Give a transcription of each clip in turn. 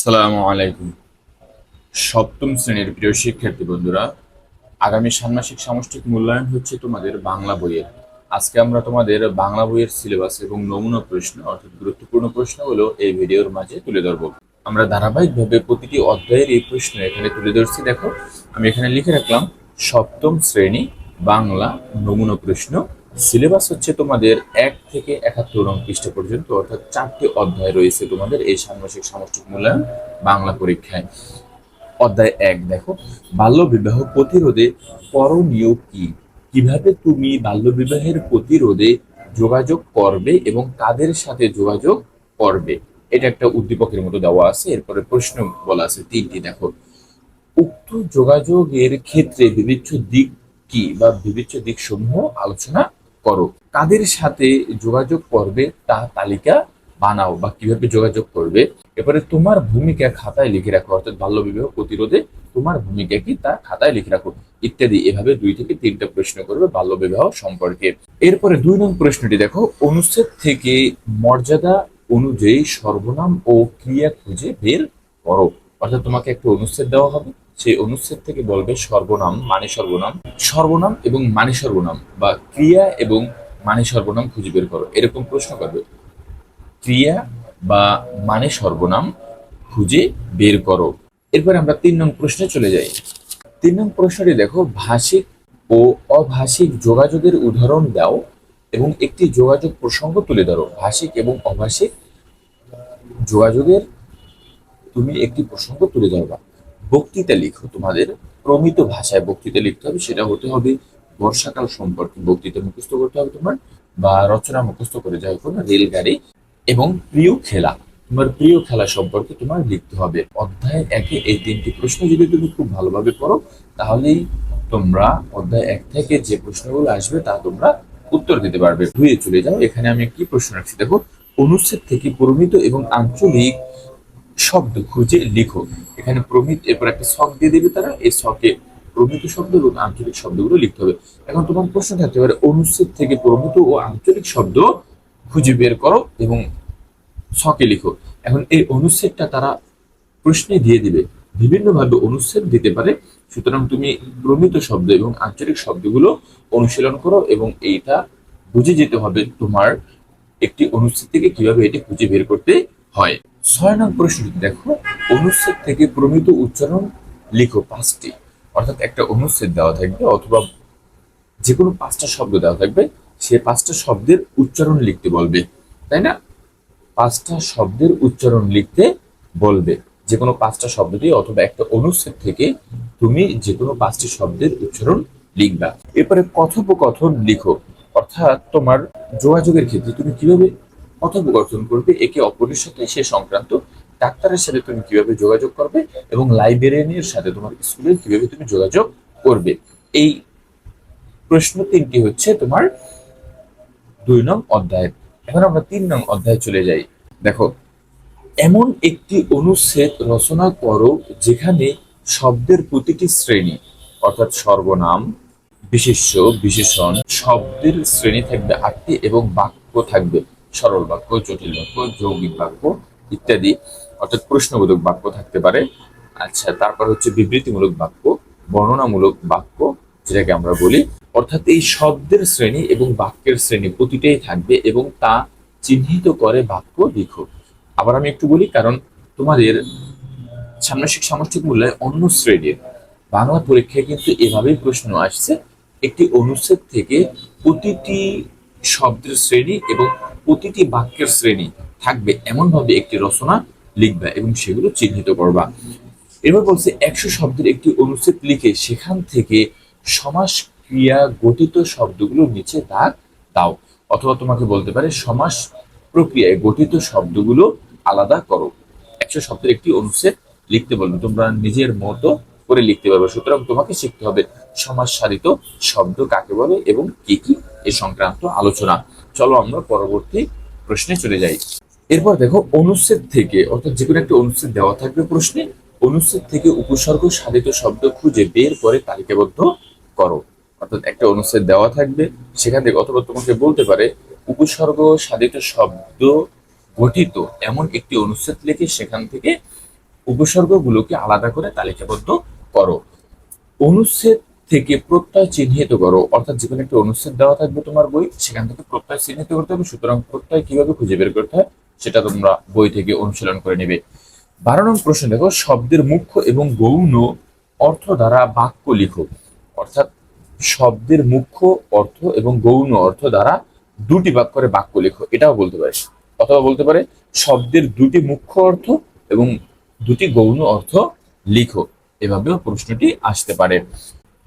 আসসালামু আলাইকুম। সপ্তম শ্রেণির প্রিয় শিক্ষার্থী বন্ধুরা, আগামী ষান্মাসিক সামষ্টিক মূল্যায়ন হচ্ছে তোমাদের বাংলা বইয়ের। আজকে আমরা তোমাদের বাংলা বইয়ের সিলেবাস এবং নমুনা প্রশ্ন, অর্থাৎ গুরুত্বপূর্ণ প্রশ্নগুলো এই ভিডিওর মাঝে তুলে ধরবো। আমরা ধারাবাহিকভাবে প্রতিটি অধ্যায়ের এই প্রশ্ন এখানে তুলে ধরছি, দেখো। আমি এখানে লিখে রাখলাম, সপ্তম শ্রেণি বাংলা নমুনা প্রশ্ন। সিলেবাস হচ্ছে তোমাদের এক থেকে একাত্তর নং পৃষ্ঠা পর্যন্ত, অর্থাৎ চারটি অধ্যায় রয়েছে তোমাদের এই ষান্মাসিক সামষ্টিক মূল্যায়ন বাংলা পরীক্ষায়। অধ্যায় এক, দেখো বাল্য বিবাহ প্রতিরোধে করণীয় কি? কীভাবে তুমি বাল্য বিবাহের প্রতিরোধে যোগাযোগ করবে এবং কাদের সাথে যোগাযোগ করবে? এটা একটা উদ্দীপকের মতো দেওয়া আছে, এরপরে প্রশ্ন বলা আছে তিনটি, দেখো। উক্ত যোগাযোগের ক্ষেত্রে বিবেচ্য দিক কি বা বিবেচ্য দিক সমূহ আলোচনা করো। কাদের সাথে যোগাযোগ করবে, তা তালিকা বানাও বা কীভাবে যোগাযোগ করবে। এরপরে তোমার ভূমিকা খাতায় লিখে রাখো, অর্থাৎ বাল্য বিবাহ প্রতিরোধে তোমার ভূমিকা কি তা খাতায় লিখে রাখো। ইত্যাদি, এভাবে দুই থেকে তিনটা প্রশ্ন করবে বাল্য বিবাহ সম্পর্কে। এরপরে দুই নং প্রশ্নটি দেখো, অনুচ্ছেদ থেকে মর্যাদা অনুযায়ী সর্বনাম ও ক্রিয়া খুঁজে বের করো। অর্থাৎ তোমাকে একটা অনুচ্ছেদ দেওয়া হবে। সেই অনুচ্ছেদ থেকে বলবে সর্বনাম মানে সর্বনাম সর্বনাম এবং মানে সর্বনাম, বা ক্রিয়া এবং মানে সর্বনাম খুঁজে বের করো। এরকম প্রশ্ন করবে। ক্রিয়া বা মানে সর্বনাম খুঁজে বের করো। এরপর আমরা তিন নং প্রশ্নে চলে যাই। তিন নং প্রশ্নটি দেখো, ভাষিক ও অভাষিক যোগাযোগের উদাহরণ দাও এবং একটি যোগাযোগ প্রসঙ্গ তুলে ধরো। ভাষিক এবং অভাষিক যোগাযোগের তুমি একটি প্রসঙ্গ তুলে ধরবা। বক্তৃতা লিখো। তোমাদের প্রমিত ভাষায় বক্তৃতা লিখতে হবে, সেটা হতে হবে বর্ষাকাল সম্পর্কে বক্তৃতা মুখস্থ করতে হবে তোমার, বা রচনা মুখস্থ করে যাই হোক না রেলগাড়ি, এবং প্রিয় খেলা। তোমার প্রিয় খেলা সম্পর্কে তোমার লিখতে হবে। অধ্যায় একে এই তিনটি প্রশ্ন যদি তুমি খুব ভালোভাবে পড়ো, তাহলেই তোমরা অধ্যায় এক থেকে যে প্রশ্নগুলো আসবে, তা তোমরা উত্তর দিতে পারবে। ধুয়ে চলে যাও। এখানে আমি একটি প্রশ্ন রাখছি। দেখো, অনুচ্ছেদ থেকে প্রমিত এবং আঞ্চলিক শব্দ খুঁজে লিখো। এখানে প্রমিত, এরপর একটা শখ দিয়ে দেবে তারা, এই শখে প্রমিত শব্দ এবং আঞ্চলিক শব্দগুলো লিখতে হবে। এখন তোমার প্রশ্ন থাকতে পারে, অনুচ্ছেদ থেকে প্রমিত ও আঞ্চলিক শব্দ খুঁজে বের করো এবং ছকে লিখো। এখন এই অনুচ্ছেদটা তারা প্রশ্নে দিয়ে দিবে। বিভিন্নভাবে অনুচ্ছেদ দিতে পারে, সুতরাং তুমি প্রমিত শব্দ এবং আঞ্চলিক শব্দগুলো অনুশীলন করো এবং এইটা বুঝে যেতে হবে তোমার একটি অনুচ্ছেদ থেকে কীভাবে এটি খুঁজে বের করতে হয়। ছয় নং প্রশ্নটি, দেখো, অনুচ্ছেদ থেকে প্রমিত উচ্চারণ লিখো পাঁচটি। অর্থাৎ একটা অনুচ্ছেদ দেওয়া থাকবে অথবা যে কোনো পাঁচটা শব্দ দেওয়া থাকবে, সে পাঁচটা শব্দের উচ্চারণ লিখতে বলবে, তাই না? পাঁচটা শব্দের উচ্চারণ লিখতে বলবে যে কোনো পাঁচটা শব্দ দিয়ে অথবা একটা অনুচ্ছেদ থেকে তুমি যে কোনো পাঁচটি শব্দের উচ্চারণ লিখবা। এরপরে কথোপকথন লিখো, অর্থাৎ তোমার যোগাযোগের ক্ষেত্রে তুমি কীভাবে কথোপকথন করবে, একে অপরের সাথে সে সংক্রান্ত ডাক্তারের সাথে তুমি কীভাবে যোগাযোগ করবে এবং লাইব্রেরিয়ানের সাথে তোমার স্কুলের কীভাবে তুমি যোগাযোগ করবে। এই প্রশ্ন তিনটি হচ্ছে তোমার দুই নং অধ্যায়। এখন আমরা তিন নং অধ্যায়ে চলে যাই। দেখো, এমন একটি অনুচ্ছেদ রচনা করো যেখানে শব্দের প্রতিটি শ্রেণি, অর্থাৎ সর্বনাম, বিশেষ্য, বিশেষণ, শব্দের শ্রেণি থাকবে আটটি এবং বাক্য থাকবে। সরল বাক্য, জটিল বাক্য, যৌগিক বাক্য ইত্যাদি, অর্থাৎ প্রশ্নবোধক বাক্য থাকতে পারে। আচ্ছা তারপর হচ্ছে বিবৃতিমূলক বাক্য, বর্ণনামূলক বাক্য, যেটাকে আমরা বলি। অর্থাৎ এই শব্দের শ্রেণি এবং বাক্যের শ্রেণি প্রতিটাই থাকবে এবং তা চিহ্নিত করে বাক্য লিখো। আবার আমি একটু বলি, কারণ তোমাদের সামনাসিক সামষ্টিক মূল্যায় অন্য শ্রেণির বাংলা পরীক্ষায় কিন্তু এভাবেই প্রশ্ন আসছে। একটি অনুচ্ছেদ থেকে প্রতিটি শব্দের শ্রেণি এবং প্রতিটি বাক্যের শ্রেণি থাকবে এমনভাবে একটি রচনা লিখবা এবং সেগুলো চিহ্নিত করবা। এবার বলছে, একশো শব্দের একটি অনুচ্ছেদ লিখে সেখান থেকে সমাস ক্রিয়া গঠিত শব্দগুলো নিচে দাগ দাও। অথবা তোমাকে বলতে পারে সমাস প্রক্রিয়ায় গঠিত শব্দগুলো আলাদা করো। একশো শব্দের একটি অনুচ্ছেদ লিখতে বলবে, তোমরা নিজের মতো করে লিখতে পারবে। সুতরাং তোমাকে শিখতে হবে সমাজ সাধিত শব্দ কাকে বলে এবং কি কি এ সংক্রান্ত আলোচনা। চলো আমরা পরবর্তী প্রশ্নে চলে যাই। এরপর দেখো, অনুচ্ছেদ থেকে, অর্থাৎ যে কোনো একটা অনুচ্ছেদ দেওয়া থাকবে প্রশ্নে, অনুচ্ছেদ থেকে উপসর্গ সাধিত শব্দ খুঁজে বের করে তালিকাবদ্ধ করো। অর্থাৎ একটা অনুচ্ছেদ দেওয়া থাকবে, সেখান থেকে অথবা তোমাকে বলতে পারে, উপসর্গ সাধিত শব্দ গঠিত এমন একটি অনুচ্ছেদ লিখে সেখান থেকে উপসর্গগুলোকে আলাদা করে তালিকাবদ্ধ করো। অনুচ্ছেদ থেকে প্রত্যয় চিহ্নিত করো। অর্থাৎ যেখানে একটা অনুচ্ছেদ দেওয়া থাকবে তোমার বই, সেখান থেকে প্রত্যয় চিহ্নিত করতে হবে। সুতরাং প্রত্যয় কীভাবে খুঁজে বের করতে হয়, সেটা তোমরা বই থেকে অনুশীলন করে নেবে। বারো নং প্রশ্ন দেখো, শব্দের মুখ্য এবং গৌণ অর্থ দ্বারা বাক্য লিখো। অর্থাৎ শব্দের মুখ্য অর্থ এবং গৌণ অর্থ দ্বারা দুটি বাক্য করে বাক্য লেখো। এটাও বলতে পারে। অথবা বলতে পারে, শব্দের দুটি মুখ্য অর্থ এবং দুটি গৌণ অর্থ লিখো। এভাবেও প্রশ্নটি আসতে পারে।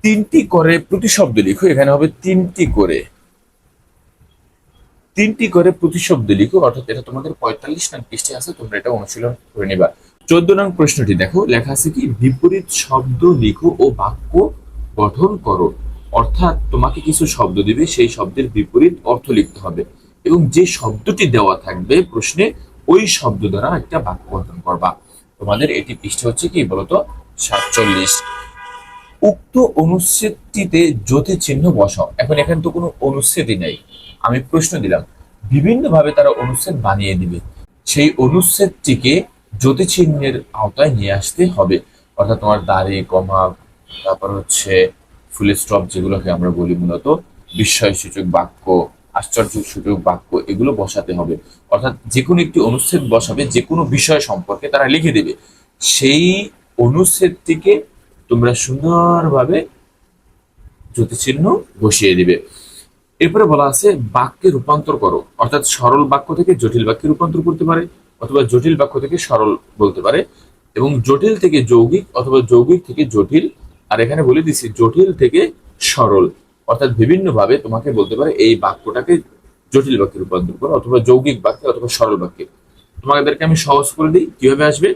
তিনটি করে প্রতিশব্দ লিখো, এখানে হবে তিনটি করে। তিনটি করে প্রতিশব্দ লিখো, অর্থাৎ এটা তোমাদের পঁয়তাল্লিশ নং পৃষ্ঠে আছে, তোমরা এটা অনুশীলন করে নিবা। চোদ্দ নং প্রশ্নটি দেখো, লেখা আছে কি, বিপরীত শব্দ লিখো ও বাক্য গঠন করো। অর্থাৎ তোমাকে কিছু শব্দ দিবে, সেই শব্দের বিপরীত অর্থ লিখতে হবে। এবং যে শব্দটি দেওয়া থাকবে প্রশ্নে, ওই শব্দ দ্বারা একটা বাক্য গঠন করবা। তোমাদের এটি পৃষ্ঠে হচ্ছে কি, বলতো সাতচল্লিশ। উক্ত অনুচ্ছেদটিতে জ্যোতি চিহ্ন বসাও। এখন এখানে তো কোনো অনুচ্ছেদই নাই। আমি প্রশ্ন দিলাম, বিভিন্নভাবে তারা অনুচ্ছেদ বানিয়ে দিবে। সেই অনুচ্ছেদটিকে জ্যোতি চিহ্নের আওতায় নিয়ে আসতে হবে। অর্থাৎ তোমার দাড়ি, কমা, তারপর হচ্ছে ফুল স্টপ যেগুলোকে আমরা বলি মূলত বিস্ময় সূচক বাক্য আশ্চর্য সূচক বাক্য, এগুলো বসাতে হবে। অর্থাৎ যে কোনো একটি অনুচ্ছেদ বসাবে, যে কোনো বিষয় সম্পর্কে তারা লিখে দেবে। সেই অনুচ্ছেদটিকে তোমরা সুন্দরভাবে জ্যোতিচিহ্ন বসিয়ে দিবে। এরপরে বলা আছে, বাক্যে রূপান্তর করো। অর্থাৎ সরল বাক্য থেকে জটিল বাক্যে রূপান্তর করতে পারে, অথবা জটিল বাক্য থেকে সরল বলতে পারে, এবং জটিল থেকে যৌগিক অথবা যৌগিক থেকে জটিল। আর এখানে বলে দিছি, জটিল থেকে সরল। অর্থাৎ বিভিন্ন ভাবে তোমাকে বলতে পারে, এই বাক্যটাকে জটিল বাক্যে রূপান্তর করো, অথবা যৌগিক বাক্যে অথবা সরল বাক্যে। তোমাদেরকে আমি সহজ করে দিই, কীভাবে আসবে?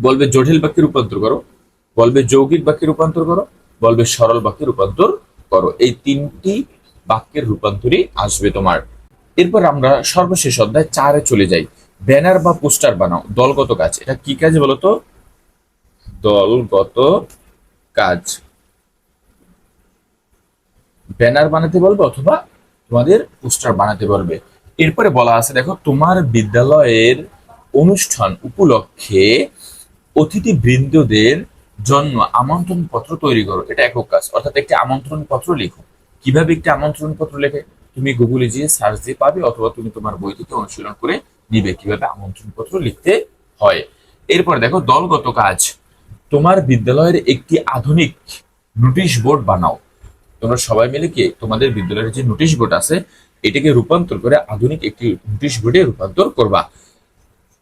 বলবে, জটিল বাক্যে রূপান্তর করো। বলবে যৌগিক বাক্যে রূপান্তর করো, বলবে সরল বাক্যে রূপান্তর করো। এই তিনটি বাক্যের রূপান্তরই আসবে তোমার। এরপর আমরা সর্বশেষ অধ্যায় চারে চলে যাই। ব্যানার বা পোস্টার বানাও, দলগত কাজ। এটা কি কাজ বলতো? দলগত কাজ। ব্যানার বানাতে বলবে অথবা তোমাদের পোস্টার বানাতে বলবে। এরপরে বলা আছে, দেখো, তোমার বিদ্যালয়ের অনুষ্ঠান উপলক্ষে অতিথি বৃন্দদের জন্য আমন্ত্রণ পত্র তৈরি করো, এটা একক কাজ। অর্থাৎ একটি আমন্ত্রণ পত্র লিখো। কীভাবে একটি আমন্ত্রণ পত্র লেখে? তুমি গুগলে গিয়ে সার্চ দিয়ে পাবে অথবা তুমি তোমার বই থেকে অনুশীলন করে নিবে কীভাবে আমন্ত্রণ পত্র লিখতে হয়। এরপর দেখো, দলগত কাজ। তোমার বিদ্যালয়ের একটি আধুনিক নোটিশ বোর্ড বানাও। তোমরা সবাই মিলে কি তোমাদের বিদ্যালয়ের যে নোটিশ বোর্ড আছে, এটাকে রূপান্তর করে আধুনিক একটি নোটিশ বোর্ডে রূপান্তর করবা।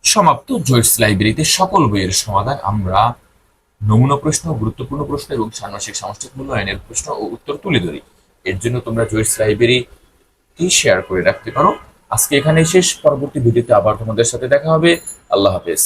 সমাপ্ত জয়েন্টস লাইব্রেরিতে সকল বইয়ের সমাধান আমরা নমুনা প্রশ্ন, গুরুত্বপূর্ণ প্রশ্ন এবং ষান্মাসিক সামষ্টিক মূল্যায়নের প্রশ্ন ও উত্তর তুলে ধরি। এর জন্য তোমরা জয়েন্টস লাইব্রেরিটি শেয়ার করে রাখতে পারো। আজকে এখানেই শেষ। পরবর্তী ভিডিওতে আবার তোমাদের সাথে দেখা হবে। আল্লাহ হাফেজ।